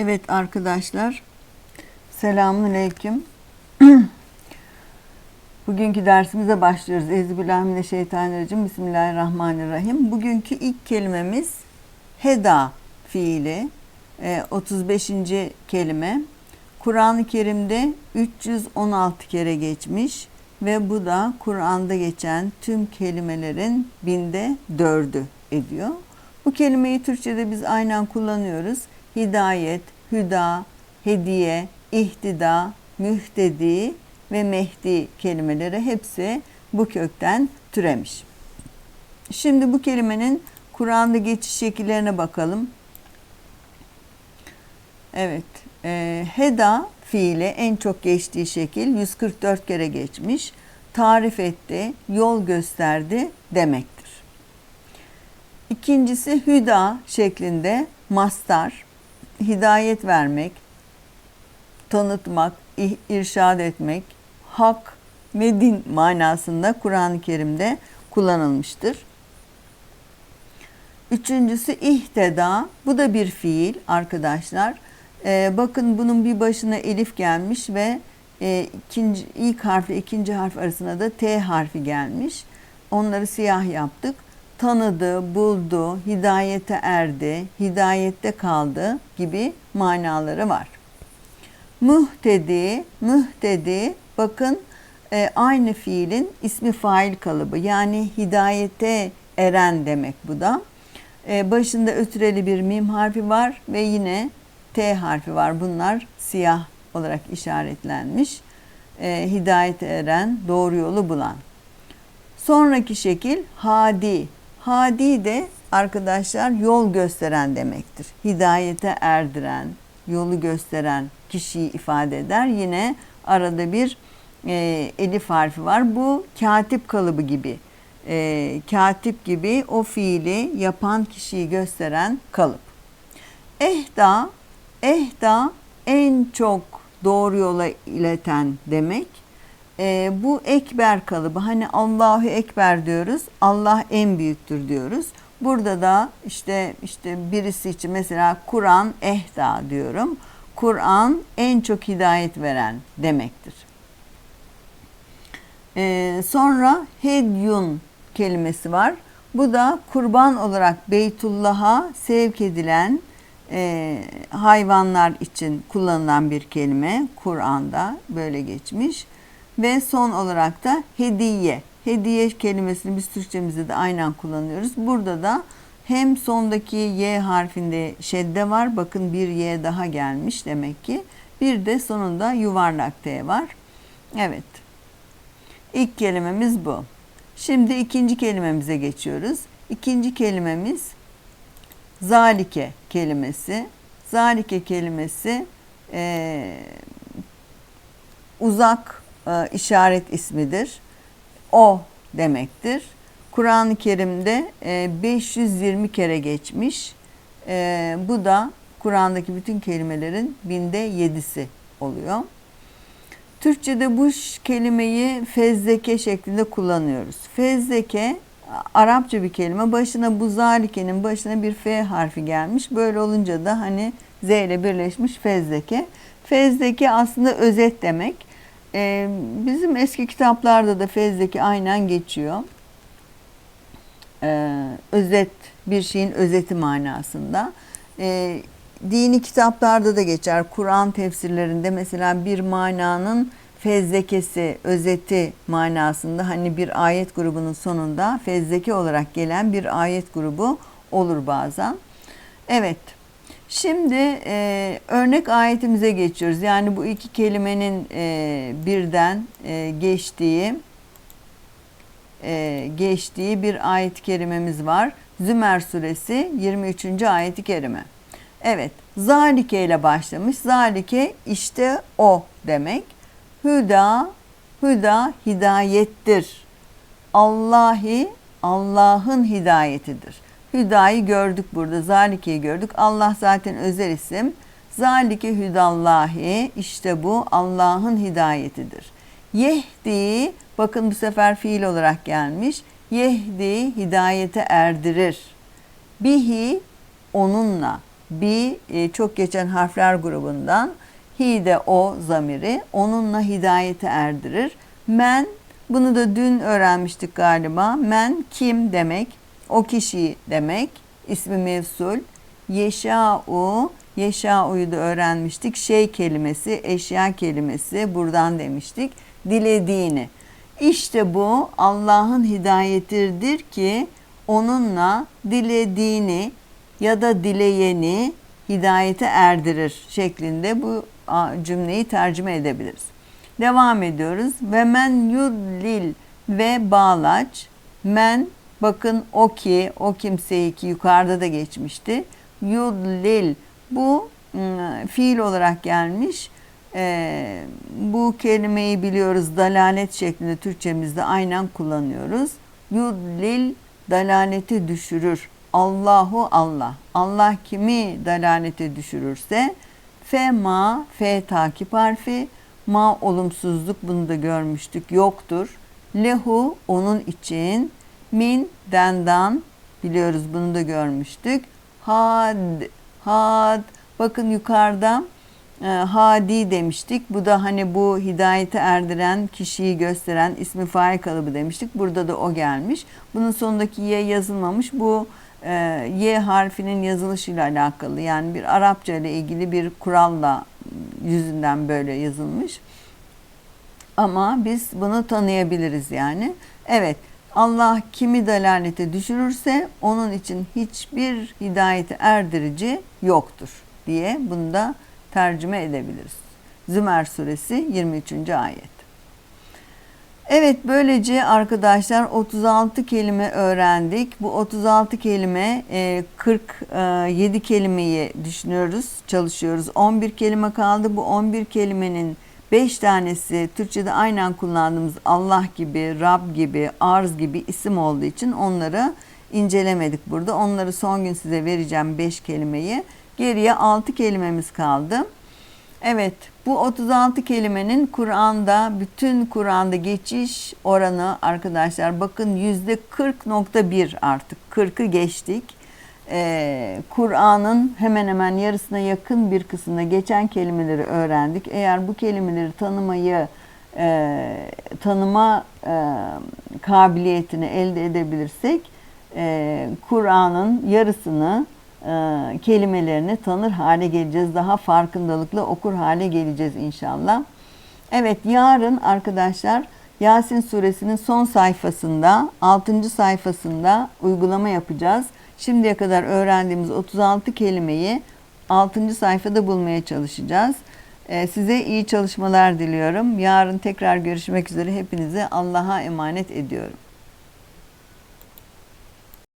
Evet arkadaşlar, selamun aleyküm. Bugünkü dersimize başlıyoruz. Euzubillahimineşşeytanirracim. Bismillahirrahmanirrahim. Bugünkü ilk kelimemiz heda fiili. Ee, 35. kelime. Kur'an-ı Kerim'de 316 kere geçmiş ve bu da Kur'an'da geçen tüm kelimelerin binde dördü ediyor. Bu kelimeyi Türkçe'de biz aynen kullanıyoruz. Hidayet, hüda, hediye, ihtida, mühtedi ve mehdi kelimeleri hepsi bu kökten türemiş. Şimdi bu kelimenin Kur'an'da geçiş şekillerine bakalım. Evet, e, heda fiili en çok geçtiği şekil 144 kere geçmiş. Tarif etti, yol gösterdi demektir. İkincisi hüda şeklinde mastar, hidayet vermek, tanıtmak, irşad etmek, hak ve din manasında Kur'an-ı Kerim'de kullanılmıştır. Üçüncüsü ihteda. Bu da bir fiil arkadaşlar. Ee, bakın bunun bir başına elif gelmiş ve e, ikinci, ilk harfi ikinci harf arasında da T harfi gelmiş. Onları siyah yaptık. Tanıdı, buldu, hidayete erdi, hidayette kaldı gibi manaları var. Muhtedi, muhtedi bakın e, aynı fiilin ismi fail kalıbı yani hidayete eren demek bu da. E, başında ötüreli bir mim harfi var ve yine T harfi var. Bunlar siyah olarak işaretlenmiş. E, hidayete eren, doğru yolu bulan. Sonraki şekil hadi. Hadi de arkadaşlar yol gösteren demektir. Hidayete erdiren, yolu gösteren kişiyi ifade eder. Yine arada bir e, elif harfi var. Bu katip kalıbı gibi. E, katip gibi o fiili yapan kişiyi gösteren kalıp. Ehda, ehda en çok doğru yola ileten demek. E, bu ekber kalıbı hani Allahu Ekber diyoruz. Allah en büyüktür diyoruz. Burada da işte işte birisi için mesela Kur'an ehda diyorum. Kur'an en çok hidayet veren demektir. Ee, sonra hedyun kelimesi var. Bu da kurban olarak Beytullah'a sevk edilen e, hayvanlar için kullanılan bir kelime. Kur'an'da böyle geçmiş. Ve son olarak da hediye. Hediye kelimesini biz Türkçemizde de aynen kullanıyoruz. Burada da hem sondaki Y harfinde şedde var. Bakın bir Y daha gelmiş demek ki. Bir de sonunda yuvarlak T var. Evet. İlk kelimemiz bu. Şimdi ikinci kelimemize geçiyoruz. İkinci kelimemiz zalike kelimesi. Zalike kelimesi e, uzak e, işaret ismidir. O demektir. Kur'an-ı Kerim'de 520 kere geçmiş. E, bu da Kur'an'daki bütün kelimelerin binde yedisi oluyor. Türkçe'de bu kelimeyi fezleke şeklinde kullanıyoruz. Fezleke Arapça bir kelime. Başına bu zalikenin başına bir F harfi gelmiş. Böyle olunca da hani Z ile birleşmiş fezleke. Fezleke aslında özet demek. Ee, bizim eski kitaplarda da fezleke aynen geçiyor. Ee, özet, bir şeyin özeti manasında. Ee, dini kitaplarda da geçer. Kur'an tefsirlerinde mesela bir mananın fezlekesi, özeti manasında hani bir ayet grubunun sonunda fezleke olarak gelen bir ayet grubu olur bazen. Evet. Şimdi e, örnek ayetimize geçiyoruz. Yani bu iki kelimenin e, birden e, geçtiği e, geçtiği bir ayet-i kerimemiz var. Zümer suresi 23. ayet-i kerime. Evet, zalike ile başlamış. Zalike işte o demek. Hüda, hüda hidayettir. Allahi, Allah'ın hidayetidir. Hüdayı gördük burada, zalikeyi gördük. Allah zaten özel isim. Zalike hüdallahi, işte bu Allah'ın hidayetidir. Yehdi, bakın bu sefer fiil olarak gelmiş. Yehdi, hidayete erdirir. Bihi, onunla Bi e, çok geçen harfler grubundan. Hi de o zamiri. Onunla hidayete erdirir. Men bunu da dün öğrenmiştik galiba. Men kim demek? O kişi demek. İsmi mevsul. Yeşa'u. Yeşa'u'yu da öğrenmiştik. Şey kelimesi, eşya kelimesi buradan demiştik. Dilediğini. İşte bu Allah'ın hidayetidir ki onunla dilediğini ya da dileyeni hidayete erdirir şeklinde bu cümleyi tercüme edebiliriz. Devam ediyoruz. Ve men yudlil ve bağlaç. Men bakın o ki, o kimseyi ki yukarıda da geçmişti. Yudlil bu ım, fiil olarak gelmiş. Ee, bu kelimeyi biliyoruz dalalet şeklinde Türkçemizde aynen kullanıyoruz. Yudlil dalalete düşürür. Allahu Allah. Allah kimi dalalete düşürürse fe ma fe takip harfi ma olumsuzluk bunu da görmüştük yoktur. Lehu onun için min dendan biliyoruz bunu da görmüştük. Had had bakın yukarıda e, hadi demiştik. Bu da hani bu hidayete erdiren kişiyi gösteren ismi fail kalıbı demiştik. Burada da o gelmiş. Bunun sonundaki y yazılmamış. Bu e, y harfinin yazılışıyla alakalı. Yani bir Arapça ile ilgili bir kuralla yüzünden böyle yazılmış. Ama biz bunu tanıyabiliriz yani. Evet Allah kimi dalalete düşürürse onun için hiçbir hidayete erdirici yoktur diye bunu da tercüme edebiliriz. Zümer suresi 23. ayet. Evet böylece arkadaşlar 36 kelime öğrendik. Bu 36 kelime e, 47 kelimeyi düşünüyoruz, çalışıyoruz. 11 kelime kaldı. Bu 11 kelimenin 5 tanesi Türkçe'de aynen kullandığımız Allah gibi, Rab gibi, arz gibi isim olduğu için onları incelemedik burada. Onları son gün size vereceğim 5 kelimeyi. Geriye 6 kelimemiz kaldı. Evet, bu 36 kelimenin Kur'an'da, bütün Kur'an'da geçiş oranı arkadaşlar bakın yüzde 40.1 artık 40'ı geçtik. Ee, Kur'an'ın hemen hemen yarısına yakın bir kısmında geçen kelimeleri öğrendik. Eğer bu kelimeleri tanımayı, e, tanıma e, kabiliyetini elde edebilirsek, e, Kur'an'ın yarısını e, kelimelerini tanır hale geleceğiz. Daha farkındalıkla okur hale geleceğiz inşallah. Evet yarın arkadaşlar Yasin suresinin son sayfasında 6. sayfasında uygulama yapacağız. Şimdiye kadar öğrendiğimiz 36 kelimeyi 6. sayfada bulmaya çalışacağız. E, size iyi çalışmalar diliyorum. Yarın tekrar görüşmek üzere. Hepinizi Allah'a emanet ediyorum.